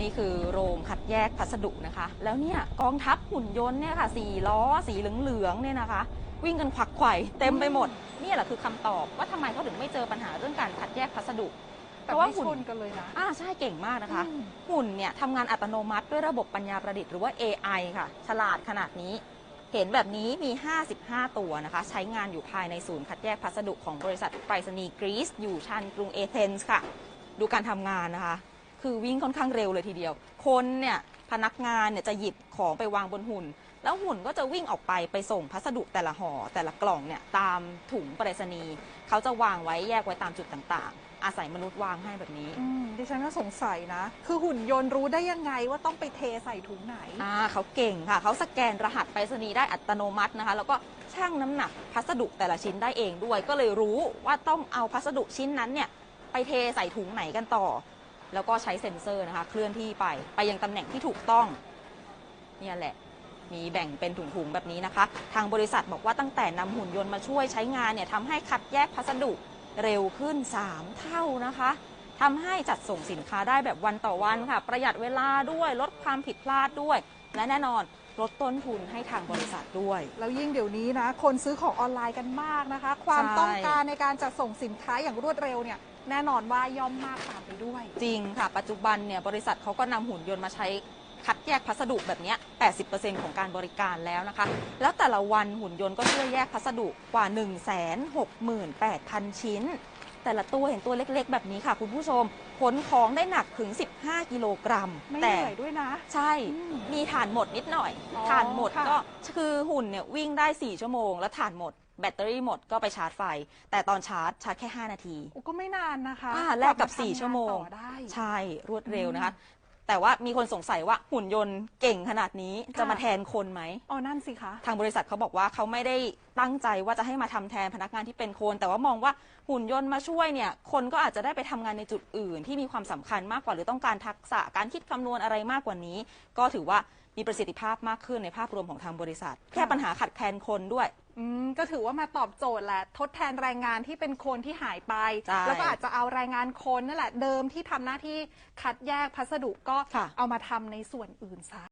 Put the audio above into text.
นี่คือโรงคัดแยกพัสดุนะคะ แล้วเนี่ยกองทัพหุ่นยนต์เนี่ยค่ะสี่ล้อสีเหลืองๆเนี่ยนะคะ วิ่งกันขวักไขว่เต็มไปหมดเนี่ยแหละคือคำตอบว่าทำไมเขาถึงไม่เจอปัญหาเรื่องการคัดแยกพัสดุเพแต่ราะว่าไม่หุ่ชนนกันเลยนะอ่าใช่เก่งมากนะคะอืมหุ่นเนี่ยทำงานอัตโนมัติด้วยระบบปัญญาประดิษฐ์หรือว่า AI ค่ะ ฉลาดขนาดนี้ เห็นแบบนี้มี 55 ตัวนะคะ ใช้งานอยู่ภายในศูนย์คัดแยกพัสดุของบริษัทไปรษณีย์กรีซอยู่ชันกรุงเอเธนส์ค่ะ ดูการทำงานนะคะ คือวิ่งค่อนข้างเร็วเลยทีเดียว คนเนี่ยพนักงานเนี่ยจะหยิบของไปวางบนหุ่น แล้วหุ่นก็จะวิ่งออกไปไปส่งพัสดุแต่ละห่อแต่ละกล่องเนี่ยตามถุงไปรษณีย์เขาจะวางไว้แยกไว้ตามจุดต่างๆ อาศัยมนุษย์วางให้แบบนี้ อืมดิฉันก็สงสัยนะ คือหุ่นยนต์รู้ได้ยังไงว่าต้องไปเทใส่ถุงไหน อ่าเขาเก่งค่ะ เขาสแกนรหัสไปรษณีย์ได้อัตโนมัตินะคะ แล้วก็ชั่งน้ำหนักพัสดุแต่ละชิ้นได้เองด้วย ก็เลยรู้ว่าต้องเอาพัสดุชิ้นนั้นเนี่ยไปเทใส่ถุงไหนกันต่อ แล้วก็ใช้เซ็นเซอร์นะคะ เคลื่อนที่ไปไปยังตำแหน่งที่ถูกต้องเนี่ยแหละมีแบ่งเป็นถุงๆแบบนี้นะคะ ทางบริษัทบอกว่าตั้งแต่นำหุ่นยนต์มาช่วยใช้งานเนี่ยทำให้คัดแยกพัสดุเร็วขึ้น 3 เท่านะคะทำให้จัดส่งสินค้าได้แบบวันต่อวันค่ะ ประหยัดเวลาด้วยลดความผิดพลาดด้วย และแน่นอน ลดต้นทุนให้ทางบริษัทด้วย แล้วยิ่งเดี๋ยวนี้นะ คนซื้อของออนไลน์กันมากนะคะ ความใช่ต้องการในการจัดส่งสินค้าอย่างรวดเร็วเนี่ยแน่นอนว่าย่อมมากตามไปด้วย จริงค่ะ ปัจจุบันเนี่ยบริษัทเขาก็นำหุ่นยนต์มาใช้คัดแยกพัสดุแบบเนี้ย80%ของการบริการแล้วนะคะ แล้วแต่ละวันหุ่นยนต์ก็ช่วยแยกพัสดุกว่า 168,000 ชิ้น แต่ละตัวเห็นตัวเล็กๆ แบบนี้ค่ะ คุณผู้ชมขนของได้หนักถึง 15 กิโลกรัมไม่เหแต่นื่อยด้วยนะ ใช่อืมมีฐานหมดนิดหน่อยอ๋อฐานหมดค่ะก็คือหุ่นเนี่ยวิ่งได้ 4 ชั่วโมง แล้วฐานหมดแบตเตอรี่หมดก็ไปชาร์จไฟ แต่ตอนชาร์จชาร์จแค่ 5 นาทีโอ้ก็ไม่นานนะคะอ่าแลกกับว่าทำ4ชั่วโมงต่อได้ใช่รวดเร็วนะคะแต่ว่ามีคนสงสัยว่าหุ่นยนต์เก่งขนาดนี้ค่ะจะมาแทนคนไหมอ๋อนั่นสิคะ ทางบริษัทเขาบอกว่าเขาไม่ได้ ตั้งใจว่าจะให้มาทำแทนพนักงานที่เป็นคน แต่ว่ามองว่าหุ่นยนต์มาช่วยเนี่ยคนก็อาจจะได้ไปทำงานในจุดอื่น ที่มีความสำคัญมากกว่าหรือต้องการทักษะการคิดคำนวณอะไรมากกว่านี้ ก็ถือว่ามีประสิทธิภาพมากขึ้นในภาพรวมของทางบริษัท แค่ปัญหาขาดแคลนคนด้วยอืมก็ถือว่ามาตอบโจทย์แหละ ทดแทนแรงงานที่เป็นคนที่หายไปใช่แล้วก็อาจจะเอาแรงงานคนนั่นแหละเดิมที่ทำหน้าที่คัดแยกพัสดุก็ค่ะเอามาทำในส่วนอื่นซะ